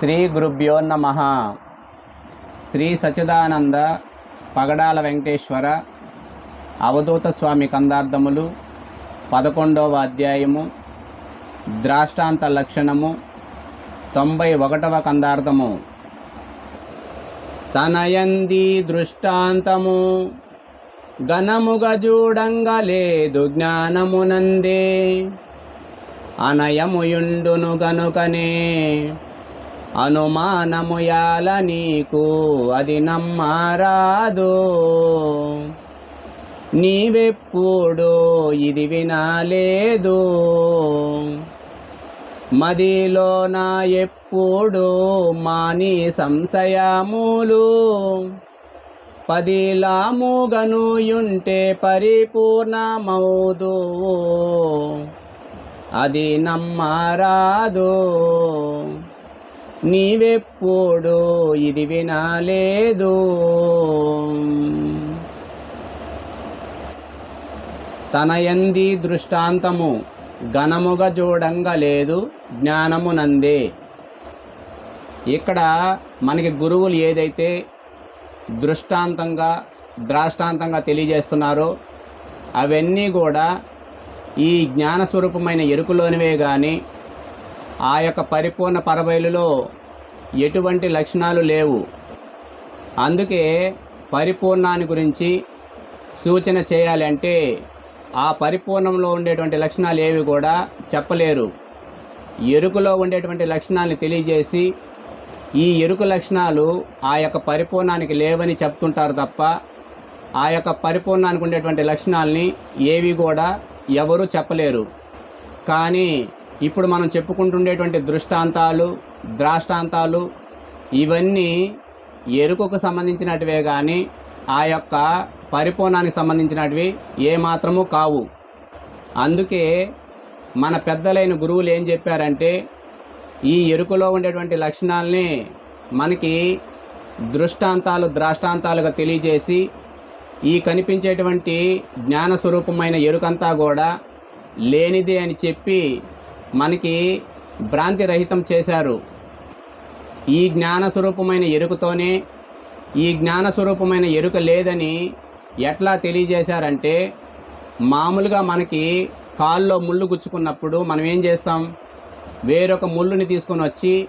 శ్రీ గురుభ్యో నమ. శ్రీ సచిదానంద పగడాల వెంకటేశ్వర అవధూత స్వామి కందార్థములు పదకొండవ అధ్యాయము ద్రాష్టాంత లక్షణము తొంభై ఒకటవ కందార్థము. తనయంది దృష్టాంతము ఘనముగా చూడంగా లేదు జ్ఞానమునందే. అనయముయుండును గనుకనే అనుమానముయాల నీకు అది నమ్మారాదు. నీవెప్పుడు ఇది వినాలేదు. మదిలో నా ఎప్పుడు మాని సంశయములు. పదిలాముగనుయుంటే పరిపూర్ణమౌదు అది నమ్మారాదు. నీవెప్పుడు ఇది వినాలేదు. తనయంది దృష్టాంతము ఘనముగా చూడంగా లేదు జ్ఞానమునందే. ఇక్కడ మనకి గురువులు ఏదైతే దృష్టాంతంగా ద్రాష్టాంతంగా తెలియజేస్తున్నారో అవన్నీ కూడా ఈ జ్ఞానస్వరూపమైన ఎరుకులోనివే కానీ ఆ యొక్క పరిపూర్ణ పరబయలులో ఎటువంటి లక్షణాలు లేవు. అందుకే పరిపూర్ణాన్ని గురించి సూచన చేయాలంటే ఆ పరిపూర్ణంలో ఉండేటువంటి లక్షణాలు ఏవి కూడా చెప్పలేరు. ఎరుకులో ఉండేటువంటి లక్షణాలను తెలియజేసి ఈ ఎరుకు లక్షణాలు ఆ యొక్క పరిపూర్ణానికి లేవని చెప్తుంటారు తప్ప ఆ యొక్క పరిపూర్ణానికి ఉండేటువంటి లక్షణాలని ఏవి కూడా ఎవరు చెప్పలేరు. కానీ ఇప్పుడు మనం చెప్పుకుంటుండేటువంటి దృష్టాంతాలు ద్రాష్టాంతాలు ఇవన్నీ ఎరుకకు సంబంధించినటివే కానీ ఆ యొక్క పరిపూర్ణానికి సంబంధించినటివి ఏమాత్రము కావు. అందుకే మన పెద్దలైన గురువులు ఏం చెప్పారంటే ఈ ఎరుకలో ఉండేటువంటి లక్షణాలని మనకి దృష్టాంతాలు ద్రాష్టాంతాలుగా తెలియజేసి ఈ కనిపించేటువంటి జ్ఞాన స్వరూపమైన ఎరుకంతా కూడా లేనిదే అని చెప్పి మనకి భ్రాంతి రహితం చేశారు. ఈ జ్ఞాన స్వరూపమైన ఎరుకతోనే ఈ జ్ఞాన స్వరూపమైన ఎరుక లేదని ఎట్లా తెలియజేశారంటే మామూలుగా మనకి కాల్లో ముళ్ళు గుచ్చుకున్నప్పుడు మనం ఏం చేస్తాం? వేరొక ముళ్ళుని తీసుకొని వచ్చి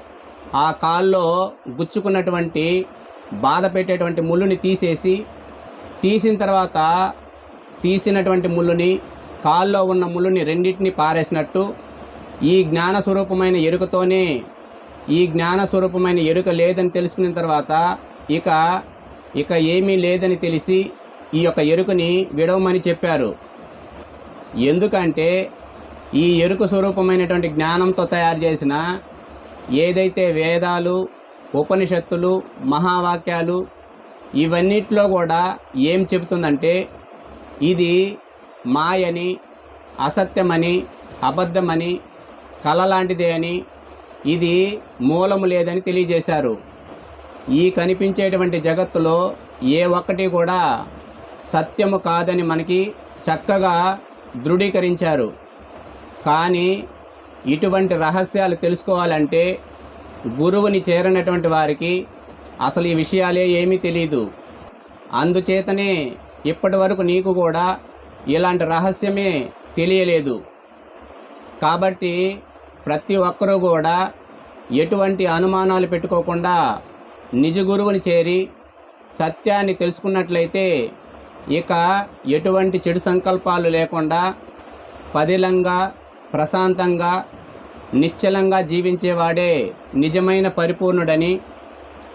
ఆ కాల్లో గుచ్చుకున్నటువంటి బాధ పెట్టేటువంటి ముళ్ళుని తీసేసి తీసిన తర్వాత తీసినటువంటి ముళ్ళుని కాల్లో ఉన్న ముళ్ళుని రెండింటిని పారేసినట్టు ఈ జ్ఞాన స్వరూపమైన ఎరుకతోనే ఈ జ్ఞాన స్వరూపమైన ఎరుక లేదని తెలుసుకున్న తర్వాత ఇక ఇక ఏమీ లేదని తెలిసి ఈ యొక్క ఎరుకని విడవమని చెప్పారు. ఎందుకంటే ఈ ఎరుక స్వరూపమైనటువంటి జ్ఞానంతో తయారు చేసిన ఏదైతే వేదాలు ఉపనిషత్తులు మహావాక్యాలు ఇవన్నిట్లో కూడా ఏం చెబుతుందంటే ఇది మాయని అసత్యమని అబద్ధమని కళ లాంటిదే అని ఇది మూలము లేదని తెలియజేశారు. ఈ కనిపించేటువంటి జగత్తులో ఏ ఒక్కటి కూడా సత్యము కాదని మనకి చక్కగా దృఢీకరించారు. కానీ ఇటువంటి రహస్యాలు తెలుసుకోవాలంటే గురువుని చేరినటువంటి వారికి అసలు ఈ విషయాలే ఏమీ తెలియదు అందుచేతనే ఇప్పటి వరకు నీకు కూడా ఇలాంటి రహస్యమే తెలియలేదు. కాబట్టి ప్రతి ఒక్కరూ కూడా ఎటువంటి అనుమానాలు పెట్టుకోకుండా నిజ గురువుని చేరి సత్యాన్ని తెలుసుకున్నట్లయితే ఇక ఎటువంటి చెడు సంకల్పాలు లేకుండా పదిలంగా ప్రశాంతంగా నిశ్చలంగా జీవించేవాడే నిజమైన పరిపూర్ణుడని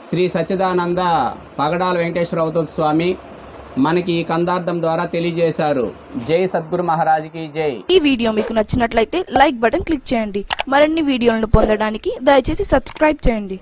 శ్రీ సచ్చిదానంద పగడాల వెంకటేశ్వర అవధూత స్వామి మనకి ఈ కందార్థం ద్వారా తెలియజేశారు. జై సద్గురు మహారాజ్కి జై. ఈ వీడియో మీకు నచ్చినట్లయితే లైక్ బటన్ క్లిక్ చేయండి. మరిన్ని వీడియోలను పొందడానికి దయచేసి సబ్స్క్రైబ్ చేయండి.